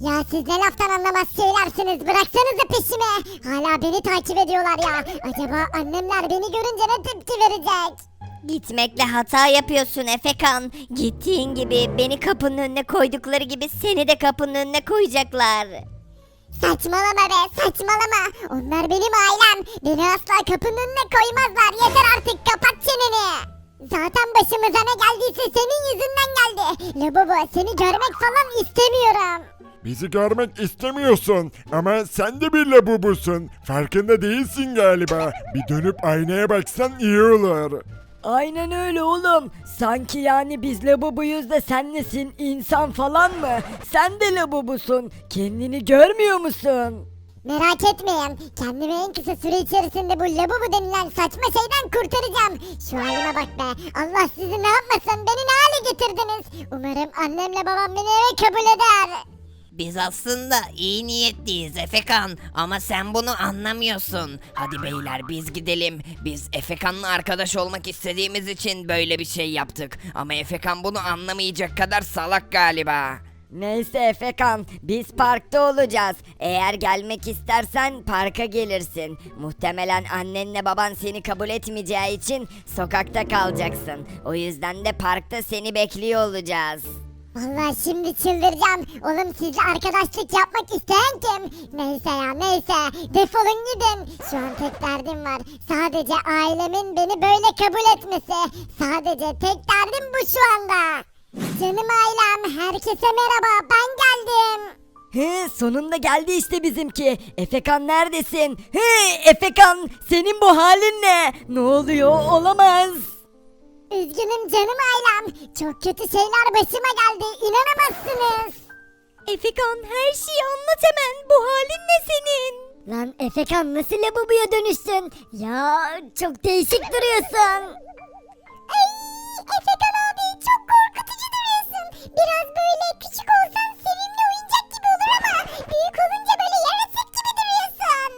Ya siz ne laftan anlamaz şeylersiniz bıraksanıza peşimi. Hala beni takip ediyorlar ya. Acaba annemler beni görünce ne tepki verecek? Gitmekle hata yapıyorsun Efekan. Gittiğin gibi beni kapının önüne koydukları gibi seni de kapının önüne koyacaklar. Saçmalama be saçmalama. Onlar benim ailem. Beni asla kapının önüne koymazlar. Yeter artık kapat çeneni. Zaten başımıza ne geldiyse senin yüzünden geldi. Labubu seni görmek falan istemiyorum. Bizi görmek istemiyorsun ama sen de bir labubusun. Farkında değilsin galiba. Bir dönüp aynaya baksan iyi olur. Aynen öyle oğlum. Sanki yani biz labubuyuz da sen nesin insan falan mı? Sen de labubusun. Kendini görmüyor musun? Merak etmeyin. Kendimi en kısa süre içerisinde bu labubu denilen saçma şeyden kurtaracağım. Şu halime bak be. Allah sizi ne yapmasın. Beni ne hale getirdiniz. Umarım annemle babam beni eve kabul eder. Biz aslında iyi niyetliyiz Efekan ama sen bunu anlamıyorsun. Hadi beyler biz gidelim. Biz Efekan'la arkadaş olmak istediğimiz için böyle bir şey yaptık. Ama Efekan bunu anlamayacak kadar salak galiba. Neyse Efekan biz parkta olacağız. Eğer gelmek istersen parka gelirsin. Muhtemelen annenle baban seni kabul etmeyeceği için sokakta kalacaksın. O yüzden de parkta seni bekliyor olacağız. Vallahi şimdi çıldıracağım. Oğlum sizle arkadaşlık yapmak isteyen kim? Neyse ya neyse. Defolun gidin. Şu an tek derdim var. Sadece ailemin beni böyle kabul etmesi. Sadece tek derdim bu şu anda. Canım ailem, herkese merhaba. Ben geldim. He sonunda geldi işte bizimki. Efekan neredesin? He Efekan senin bu halin ne? Ne oluyor? Olamaz. Üzgünüm canım ailem. Çok kötü şeyler başıma geldi. İnanamazsınız. Efekan her şeyi anlat hemen. Bu halin ne senin? Lan Efekan nasıl labubuya dönüştün? Ya çok değişik duruyorsun. Ay Efekan abi çok korkutucu duruyorsun. Biraz böyle küçük olsan sevimli oyuncak gibi olur ama büyük olunca böyle yaratık gibi duruyorsun.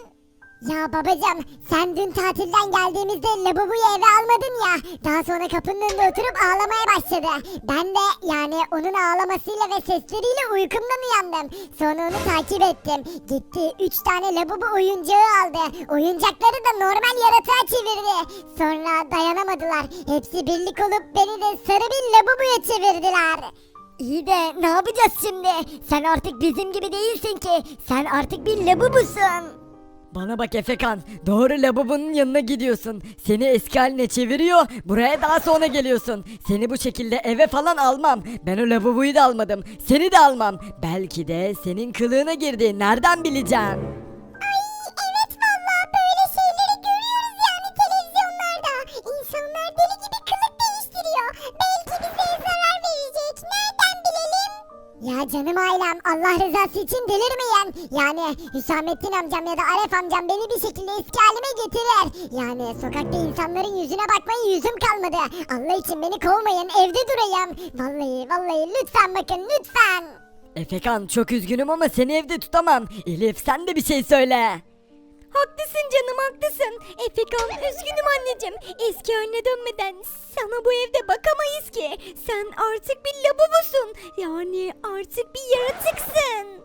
Ya babacım sen dün tatilden geldiğimizde labubuyu eve almadın ya. Daha sonra kapının önünde oturup ağlamaya başladı. Ben de yani onun ağlamasıyla ve sesleriyle uykumdan uyandım. Sonra onu takip ettim. Gitti 3 tane labubu oyuncağı aldı. Oyuncakları da normal yaratığa çevirdi. Sonra dayanamadılar. Hepsi birlik olup beni de sarı bir labubuya çevirdiler. İyi de ne yapacağız şimdi? Sen artık bizim gibi değilsin ki. Sen artık bir labubusun. Bana bak Efekan, doğru labubunun yanına gidiyorsun. Seni eski haline çeviriyor, buraya daha sonra geliyorsun. Seni bu şekilde eve falan almam. Ben o labubuyu da almadım, seni de almam. Belki de senin kılığına girdi, nereden bileceğim? Ya canım ailem Allah rızası için delirmeyin. Yani Hüsamettin amcam ya da Aref amcam beni bir şekilde eski halime getirir. Yani sokakta insanların yüzüne bakmaya yüzüm kalmadı. Allah için beni kovmayın evde durayım. Vallahi vallahi lütfen bakın lütfen. Efekan çok üzgünüm ama seni evde tutamam. Elif sen de bir şey söyle. Haklısın canım haklısın. Efekan üzgünüm anneciğim. Eski haline dönmeden sana bu evde bakamayız ki. Sen artık bir labubusun. Yani artık bir yaratıksın.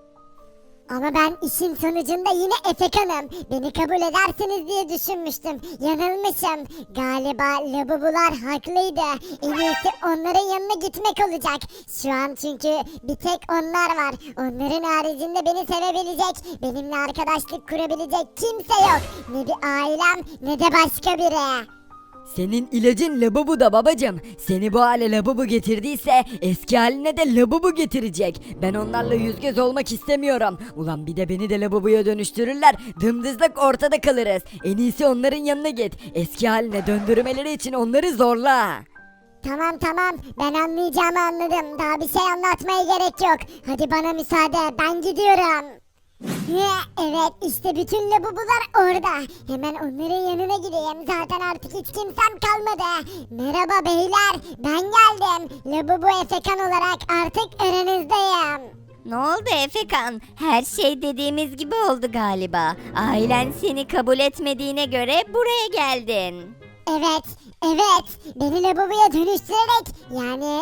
Ama ben işin sonucunda yine Efekan'ım. Beni kabul edersiniz diye düşünmüştüm. Yanılmışım. Galiba labubular haklıydı. En iyisi onların yanına gitmek olacak. Şu an çünkü bir tek onlar var. Onların haricinde beni sevebilecek, benimle arkadaşlık kurabilecek kimse yok. Ne bir ailem ne de başka biri. Senin ilacın labubu da babacım. Seni bu hale labubu getirdiyse eski haline de labubu getirecek. Ben onlarla yüz göz olmak istemiyorum. Ulan bir de beni de labubuya dönüştürürler. Dımdızlak ortada kalırız. En iyisi onların yanına git. Eski haline döndürmeleri için onları zorla. Tamam tamam ben anlayacağımı anladım. Daha bir şey anlatmaya gerek yok. Hadi bana müsaade ben gidiyorum. Evet işte bütün labubular orada. Hemen onların yanına gideyim. Zaten artık hiç kimsem kalmadı. Merhaba beyler ben geldim. Labubu Efekan olarak artık aranızdayım. Ne oldu Efekan? Her şey dediğimiz gibi oldu galiba. Ailen seni kabul etmediğine göre buraya geldin. Evet, evet. Beni labubuya dönüştürerek yani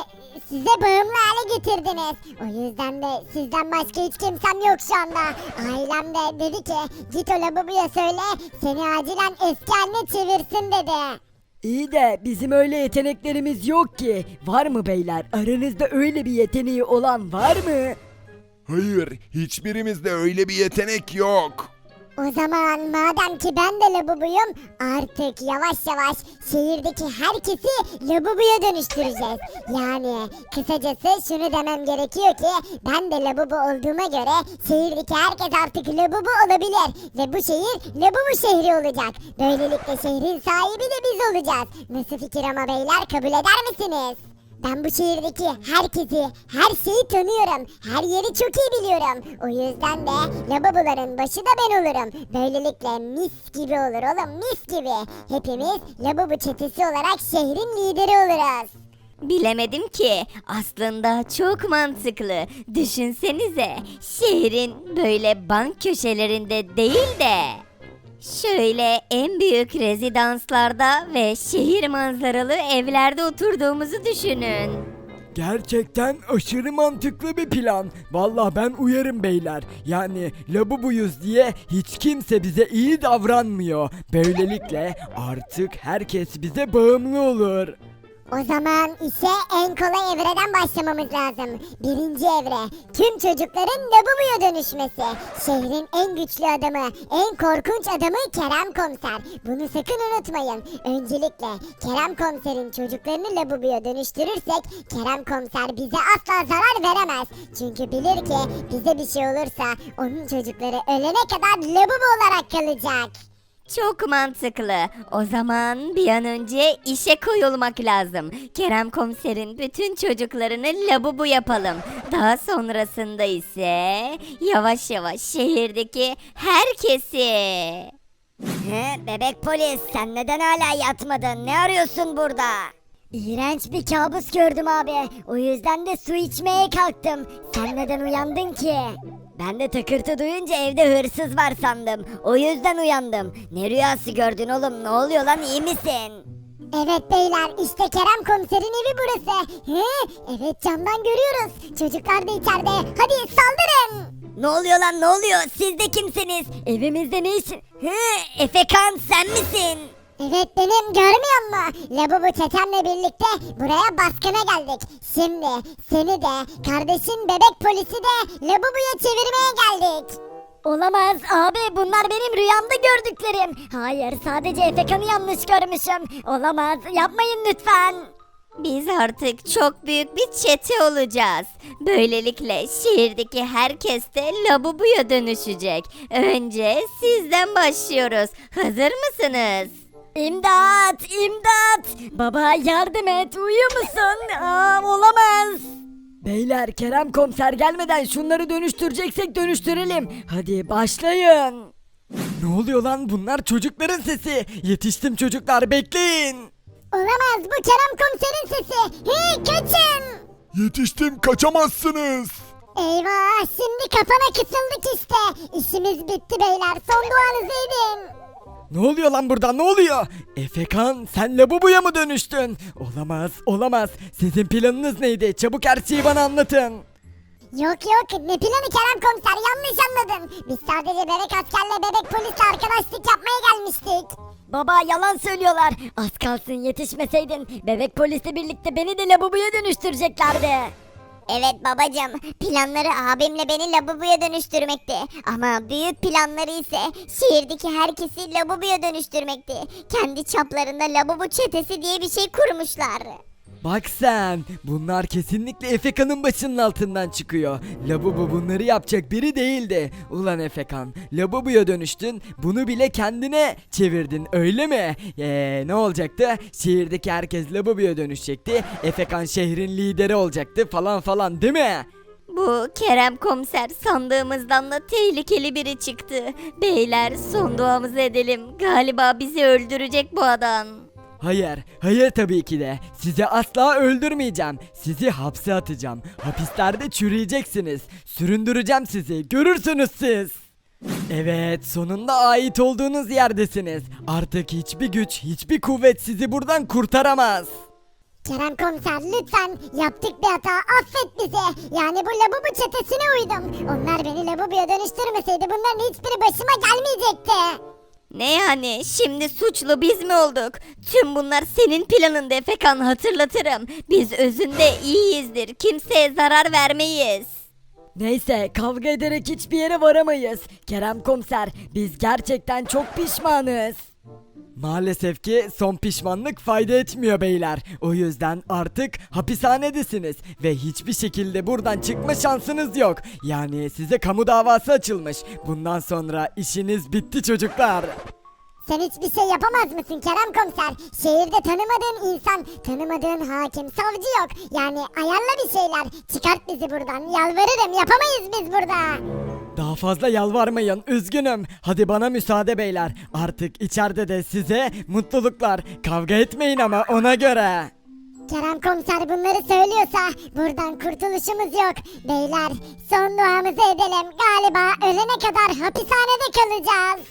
size bağımlı hale getirdiniz. O yüzden de sizden başka hiç kimsem yok şu anda. Ailem de dedi ki git o lavaboya söyle seni acilen eski haline çevirsin dedi. İyi de bizim öyle yeteneklerimiz yok ki. Var mı beyler? Aranızda öyle bir yeteneği olan var mı? Hayır, hiçbirimizde öyle bir yetenek yok. O zaman madem ki ben de labubuyum artık yavaş yavaş şehirdeki herkesi labubuya dönüştüreceğiz. Yani kısacası şunu demem gerekiyor ki ben de labubu olduğuma göre şehirdeki herkes artık labubu olabilir. Ve bu şehir labubu şehri olacak. Böylelikle şehrin sahibi de biz olacağız. Nasıl fikir ama beyler kabul eder misiniz? Ben bu şehirdeki herkesi, her şeyi tanıyorum. Her yeri çok iyi biliyorum. O yüzden de lavaboların başı da ben olurum. Böylelikle mis gibi olur oğlum mis gibi. Hepimiz lavabo çetesi olarak şehrin lideri oluruz. Bilemedim ki. Aslında çok mantıklı. Düşünsenize. Şehrin böyle bank köşelerinde değil de şöyle en büyük rezidanslarda ve şehir manzaralı evlerde oturduğumuzu düşünün. Gerçekten aşırı mantıklı bir plan. Vallahi ben uyarım beyler. Yani labubuyuz diye hiç kimse bize iyi davranmıyor. Böylelikle artık herkes bize bağımlı olur. O zaman işe en kolay evreden başlamamız lazım. Birinci evre. Tüm çocukların lavaboya dönüşmesi. Şehrin en güçlü adamı, en korkunç adamı Kerem Komiser. Bunu sakın unutmayın. Öncelikle Kerem Komiser'in çocuklarını lavaboya dönüştürürsek Kerem Komiser bize asla zarar veremez. Çünkü bilir ki bize bir şey olursa onun çocukları ölene kadar lavabo olarak kalacak. Çok mantıklı. O zaman bir an önce işe koyulmak lazım. Kerem komiserin bütün çocuklarını labubu yapalım. Daha sonrasında ise yavaş yavaş şehirdeki herkesi. He, bebek polis sen neden hala yatmadın? Ne arıyorsun burada? İğrenç bir kabus gördüm abi. O yüzden de su içmeye kalktım. Sen neden uyandın ki? Ben de takırtı duyunca evde hırsız var sandım. O yüzden uyandım. Ne rüyası gördün oğlum? Ne oluyor lan iyi misin? Evet beyler işte Kerem komiserin evi burası. He, evet camdan görüyoruz. Çocuklar da içeride. Hadi saldırın. Ne oluyor lan ne oluyor? Siz de kimsiniz? Evimizde ne işin? He, Efekan sen misin? Evet benim görmüyor musun? Lavabo çetemle birlikte buraya baskına geldik. Şimdi seni de kardeşin bebek polisi de lavaboya çevirmeye geldik. Olamaz abi bunlar benim rüyamda gördüklerim. Hayır sadece Efekan'ı yanlış görmüşüm. Olamaz yapmayın lütfen. Biz artık çok büyük bir çete olacağız. Böylelikle şehirdeki herkes de labubuya dönüşecek. Önce sizden başlıyoruz. Hazır mısınız? İmdat imdat. Baba yardım et uyuyor musun? Aa, olamaz. Beyler Kerem komiser gelmeden şunları dönüştüreceksek dönüştürelim. Hadi başlayın. Ne oluyor lan bunlar çocukların sesi. Yetiştim çocuklar bekleyin. Olamaz bu Kerem komiserin sesi. Hey kaçın. Yetiştim, kaçamazsınız. Eyvah şimdi kafana kısıldık işte. İşimiz bitti beyler son duanızı. Ne oluyor lan burada ne oluyor? Efekan sen labubuya mı dönüştün? Olamaz olamaz. Sizin planınız neydi? Çabuk her şeyi bana anlatın. Yok yok ne planı Kerem komiser yanlış anladın. Biz sadece bebek askerle bebek polisle arkadaşlık yapmaya gelmiştik. Baba yalan söylüyorlar. Az kalsın yetişmeseydin. Bebek polisle birlikte beni de labubuya dönüştüreceklerdi. Evet babacım planları abimle beni lavaboya dönüştürmekti. Ama büyük planları ise şehirdeki herkesi lavaboya dönüştürmekti. Kendi çaplarında lavabo çetesi diye bir şey kurmuşlar. Bak sen bunlar kesinlikle Efekan'ın başının altından çıkıyor. Labubu bunları yapacak biri değildi. Ulan Efekan Labubu'ya dönüştün bunu bile kendine çevirdin öyle mi? Eee ne olacaktı? Şehirdeki herkes Labubu'ya dönüşecekti. Efekan şehrin lideri olacaktı falan falan değil mi? Bu Kerem komiser sandığımızdan da tehlikeli biri çıktı. Beyler son duamızı edelim. Galiba bizi öldürecek bu adam. Hayır, hayır tabii ki de. Sizi asla öldürmeyeceğim. Sizi hapse atacağım. Hapislerde çürüyeceksiniz. Süründüreceğim sizi. Görürsünüz siz. Evet, sonunda ait olduğunuz yerdesiniz. Artık hiçbir güç, hiçbir kuvvet sizi buradan kurtaramaz. Kerem komiser lütfen yaptık bir hata affet bizi. Yani bu labubu çetesine uydum. Onlar beni labubuya dönüştürmeseydi bunların hiçbiri başıma gelmeyecekti. Ne yani şimdi suçlu biz mi olduk? Tüm bunlar senin planında Efekan hatırlatırım. Biz özünde iyiyizdir. Kimseye zarar vermeyiz. Neyse kavga ederek hiçbir yere varamayız. Kerem komiser biz gerçekten çok pişmanız. Maalesef ki son pişmanlık fayda etmiyor beyler. O yüzden artık hapishanedesiniz ve hiçbir şekilde buradan çıkma şansınız yok. Yani size kamu davası açılmış. Bundan sonra işiniz bitti çocuklar. Sen hiçbir şey yapamaz mısın Kerem komiser? Şehirde tanımadığın insan, tanımadığın hakim, savcı yok. Yani ayarla bir şeyler. Çıkart bizi buradan. Yalvarırım yapamayız biz burada. Daha fazla yalvarmayın üzgünüm. Hadi bana müsaade beyler. Artık içeride de size mutluluklar. Kavga etmeyin ama ona göre. Kerem komiser bunları söylüyorsa buradan kurtuluşumuz yok. Beyler son duamızı edelim. Galiba ölene kadar hapishanede kalacağız.